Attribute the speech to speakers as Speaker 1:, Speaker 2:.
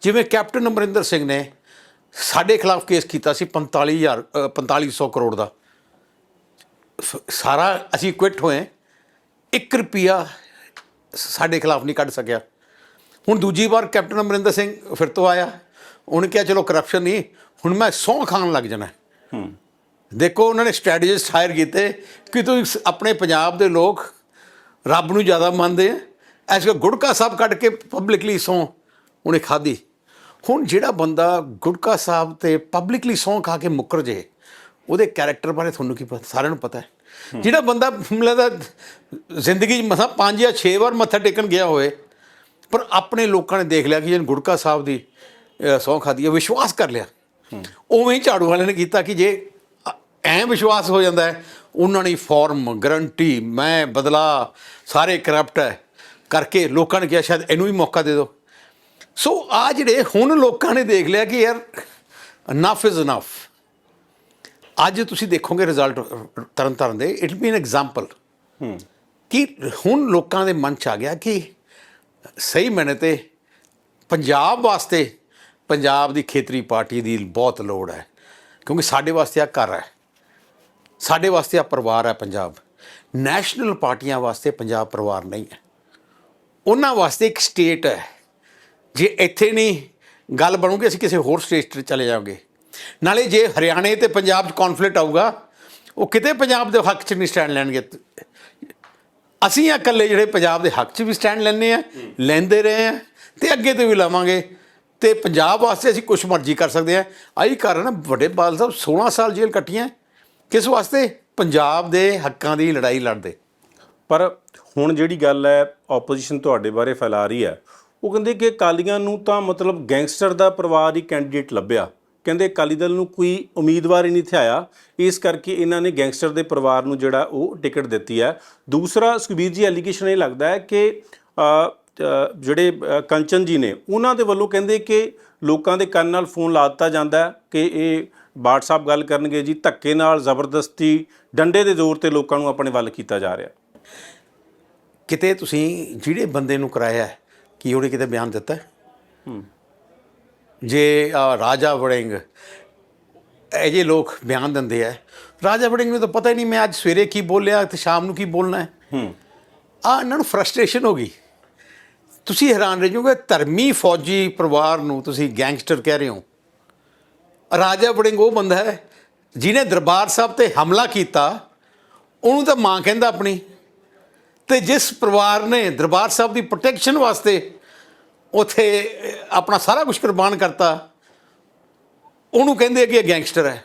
Speaker 1: ਜਿਵੇਂ ਕੈਪਟਨ ਅਮਰਿੰਦਰ ਸਿੰਘ ਨੇ ਸਾਡੇ ਖਿਲਾਫ ਕੇਸ ਕੀਤਾ ਸੀ 45000 ਅ, 4500 ਕਰੋੜ ਦਾ। ਸ- ਸਾਰਾ ਅਸੀਂ ਕੁਇਟ ਹੋਏ 1 ਰੁਪਿਆ ਸਾਡੇ ਖਿਲਾਫ ਨਹੀਂ ਕੱਢ ਸਕਿਆ। ਹੁਣ ਦੂਜੀ ਵਾਰ ਕੈਪਟਨ ਅਮਰਿੰਦਰ ਸਿੰਘ ਫਿਰ ਤੋਂ ਆਇਆ। ਉਹਨੇ ਕਿਹਾ ਚਲੋ ਕਰਪਸ਼ਨ ਨਹੀਂ। ਹੁਣ ਮੈਂ ਸਹੁੰ ਖਾਣ ਲੱਗ ਜਾਣਾ ਦੇਖੋ ਉਹਨਾਂ ਨੇ ਸਟ੍ਰੈਟੇਜਿਸਟ ਹਾਇਰ ਕੀਤੇ ਕਿ ਤੁਸੀਂ ਸ- ਆਪਣੇ ਪੰਜਾਬ ਦੇ ਲੋਕ ਰੱਬ ਨੂੰ ਜ਼ਿਆਦਾ ਮੰਨਦੇ ਆ। ਐਸ ਕਿ ਗੁੜਕਾ ਸਾਹਿਬ ਕੱਢ ਕੇ ਪਬਲਿਕਲੀ ਸਹੁੰ। ਉਹਨੇ ਖਾਧੀ। ਹੁਣ ਜਿਹੜਾ ਬੰਦਾ ਗੁੜਕਾ ਸਾਹਿਬ ਤੇ ਪਬਲਿਕਲੀ ਸਹੁੰ ਖਾ ਕੇ ਮੁੱਕਰ ਜੇ ਉਹਦੇ ਕੈਰੈਕਟਰ ਬਾਰੇ ਤੁਹਾਨੂੰ ਕੀ ਪਤਾ ਸਾਰਿਆਂ ਨੂੰ ਪਤਾ ਹੈ। ਜਿਹੜਾ ਬੰਦਾ ਮੈਨੂੰ ਲੱਗਦਾ ਜ਼ਿੰਦਗੀ 'ਚ ਮਸਾਂ ਪੰਜ ਜਾਂ 6 ਵਾਰ ਮੱਥਾ ਟੇਕਣ ਗਿਆ ਹੋਵੇ ਪਰ ਆਪਣੇ ਲੋਕਾਂ ਨੇ ਦੇਖ ਲਿਆ ਕਿ ਜਨ ਗੁੜਕਾ ਸਾਹਿਬ ਦੀ ਸਹੁੰ ਖਾਧੀ ਹੈ ਵਿਸ਼ਵਾਸ ਕਰ ਲਿਆ। ਉਵੇਂ ਹੀ ਝਾੜੂ ਵਾਲਿਆਂ ਨੇ ਕੀਤਾ ਕਿ ਜੇ ਐਂ ਵਿਸ਼ਵਾਸ ਹੋ ਜਾਂਦਾ ਹੈ ਉਹਨਾਂ ਨੇ ਫਾਰਮ ਗਰੰਟੀ ਮੈਂ ਬਦਲਾ ਸਾਰੇ ਕਰਪਟ ਹੈ ਕਰਕੇ ਲੋਕਾਂ ਨੇ ਕਿਹਾ ਸ਼ਾਇਦ ਇਹਨੂੰ ਵੀ ਮੌਕਾ ਦੇ ਦਿਓ। ਸੋ ਆ ਜਿਹੜੇ ਹੁਣ ਲੋਕਾਂ ਨੇ ਦੇਖ ਲਿਆ ਕਿ ਯਾਰ ਅਨਫ ਇਜ਼ ਅਨਫ ਅੱਜ ਤੁਸੀਂ ਦੇਖੋਗੇ ਰਿਜ਼ਲਟ ਤਰਨ ਤਾਰਨ ਦੇ ਇਟ ਬੀ ਐਨ ਐਗਜ਼ਾਮਪਲ ਕਿ ਹੁਣ ਲੋਕਾਂ ਦੇ ਮਨ ਚ ਆ ਗਿਆ ਕਿ ਸਹੀ ਮੈਨੇ ਤੇ ਪੰਜਾਬ ਵਾਸਤੇ ਪੰਜਾਬ ਦੀ ਖੇਤਰੀ ਪਾਰਟੀ ਦੀ ਬਹੁਤ ਲੋੜ ਹੈ। ਕਿਉਂਕਿ ਸਾਡੇ ਵਾਸਤੇ ਆ ਘਰ ਹੈ। ਸਾਡੇ ਵਾਸਤੇ ਆ ਪਰਿਵਾਰ ਹੈ ਪੰਜਾਬ। ਨੈਸ਼ਨਲ ਪਾਰਟੀਆਂ ਵਾਸਤੇ ਪੰਜਾਬ ਪਰਿਵਾਰ ਨਹੀਂ ਹੈ। ਉਹਨਾਂ ਵਾਸਤੇ ਇੱਕ ਸਟੇਟ ਹੈ। ਜੇ ਇੱਥੇ ਨਹੀਂ ਗੱਲ ਬਣੂਗੀ, ਅਸੀਂ ਕਿਸੇ ਹੋਰ ਸਟੇਟ 'ਚ ਚਲੇ ਜਾਵਾਂਗੇ। ਨਾਲੇ ਜੇ ਹਰਿਆਣੇ ਤੇ ਪੰਜਾਬ 'ਚ ਕਨਫਲਿਕਟ ਆਊਗਾ, ਉਹ ਕਿਤੇ ਪੰਜਾਬ ਦੇ ਹੱਕ 'ਚ ਨਹੀਂ ਸਟੈਂਡ ਲੈਣਗੇ। ਅਸੀਂ ਆ ਇਕੱਲੇ ਜਿਹੜੇ ਪੰਜਾਬ ਦੇ ਹੱਕ 'ਚ ਵੀ ਸਟੈਂਡ ਲੈਂਦੇ ਆ, ਲੈਂਦੇ ਰਹੇ ਆ, ਤੇ ਅੱਗੇ ਤੋਂ ਵੀ ਲਾਵਾਂਗੇ। ਤੇ ਪੰਜਾਬ ਵਾਸਤੇ ਅਸੀਂ ਕੁਝ ਮਰਜ਼ੀ ਕਰ ਸਕਦੇ ਆ। ਆਹੀ ਕਾਰਨ ਵੱਡੇ ਬਾਲ ਸਾਹਿਬ 16 ਸਾਲ ਜੇਲ੍ਹ ਕੱਟੀਆਂ। ਕਿਸ ਵਾਸਤੇ? ਪੰਜਾਬ ਦੇ ਹੱਕਾਂ ਦੀ ਲੜਾਈ ਲੜਦੇ।
Speaker 2: ਪਰ ਹੁਣ ਜਿਹੜੀ ਗੱਲ ਹੈ ਆਪੋਜੀਸ਼ਨ ਤੁਹਾਡੇ ਬਾਰੇ ਫੈਲਾ ਰਹੀ ਹੈ ਉਹ ਕਹਿੰਦੇ ਕਿ ਅਕਾਲੀਆਂ ਨੂੰ ਤਾਂ ਮਤਲਬ ਗੈਂਗਸਟਰ ਦਾ ਪਰਿਵਾਰ ਹੀ ਕੈਂਡੀਡੇਟ ਲੱਭਿਆ। ਕਹਿੰਦੇ ਅਕਾਲੀ ਦਲ ਨੂੰ ਕੋਈ ਉਮੀਦਵਾਰ ਹੀ ਨਹੀਂ ਥਿਆਇਆ ਇਸ ਕਰਕੇ ਇਹਨਾਂ ਨੇ ਗੈਂਗਸਟਰ ਦੇ ਪਰਿਵਾਰ ਨੂੰ ਜਿਹੜਾ ਉਹ ਟਿਕਟ ਦਿੱਤੀ ਹੈ। ਦੂਸਰਾ, ਸੁਖਬੀਰ ਜੀ ਐਲੀਗੇਸ਼ਨ ਇਹ ਲੱਗਦਾ ਹੈ ਕਿ ਜਿਹੜੇ ਕੰਚਨ ਜੀ ਨੇ, ਉਹਨਾਂ ਦੇ ਵੱਲੋਂ ਕਹਿੰਦੇ ਕਿ ਲੋਕਾਂ ਦੇ ਕੰਨ ਨਾਲ ਫੋਨ ਲਾ ਦਿੱਤਾ ਜਾਂਦਾ ਕਿ ਇਹ ਬਾਟ ਸਾਹਿਬ ਗੱਲ ਕਰਨਗੇ ਜੀ, ਧੱਕੇ ਨਾਲ, ਜ਼ਬਰਦਸਤੀ, ਡੰਡੇ ਦੇ ਜ਼ੋਰ ਤੇ ਲੋਕਾਂ ਨੂੰ ਆਪਣੇ ਵੱਲ ਕੀਤਾ ਜਾ ਰਿਹਾ।
Speaker 1: ਕਿਤੇ ਤੁਸੀਂ ਜਿਹੜੇ ਬੰਦੇ ਨੂੰ ਕਰਾਇਆ ਕੀ ਉਹਨੇ ਕਿਤੇ ਬਿਆਨ ਦਿੱਤਾ ਹੈ? ਜੇ ਰਾਜਾ ਵੜਿੰਗ ਇਹ ਜੇ ਲੋਕ ਬਿਆਨ ਦਿੰਦੇ ਆ ਰਾਜਾ ਵੜਿੰਗ ਨੂੰ ਤਾਂ ਪਤਾ ਹੀ ਨਹੀਂ ਮੈਂ ਅੱਜ ਸਵੇਰੇ ਕੀ ਬੋਲਿਆ ਤੇ ਸ਼ਾਮ ਨੂੰ ਕੀ ਬੋਲਣਾ ਹੈ
Speaker 2: ਹੂੰ
Speaker 1: ਆ ਇਹਨਾਂ ਨੂੰ ਫਰਸਟ੍ਰੇਸ਼ਨ ਹੋ ਗਈ ਤੁਸੀਂ ਹੈਰਾਨ ਰਹਿ ਜਾਓਗੇ ਧਰਮੀ ਫੌਜੀ ਪਰਿਵਾਰ ਨੂੰ ਤੁਸੀਂ ਗੈਂਗਸਟਰ ਕਹਿ ਰਹੇ ਹੋ ਰਾਜਾ ਵੜਿੰਗ ਉਹ ਬੰਦਾ ਹੈ ਜਿਹਨੇ ਦਰਬਾਰ ਸਾਹਿਬ ਤੇ ਹਮਲਾ ਕੀਤਾ ਉਹਨੂੰ ਤਾਂ ਮਾਂ ਕਹਿੰਦਾ ਆਪਣੀ ਤੇ ਜਿਸ ਪਰਿਵਾਰ ਨੇ ਦਰਬਾਰ ਸਾਹਿਬ ਦੀ ਪ੍ਰੋਟੈਕਸ਼ਨ ਵਾਸਤੇ ਉਥੇ ਆਪਣਾ ਸਾਰਾ ਕੁਝ ਕੁਰਬਾਨ ਕਰਤਾ, ਉਹਨੂੰ ਕਹਿੰਦੇ ਕਿ ਇਹ ਗੈਂਗਸਟਰ ਹੈ।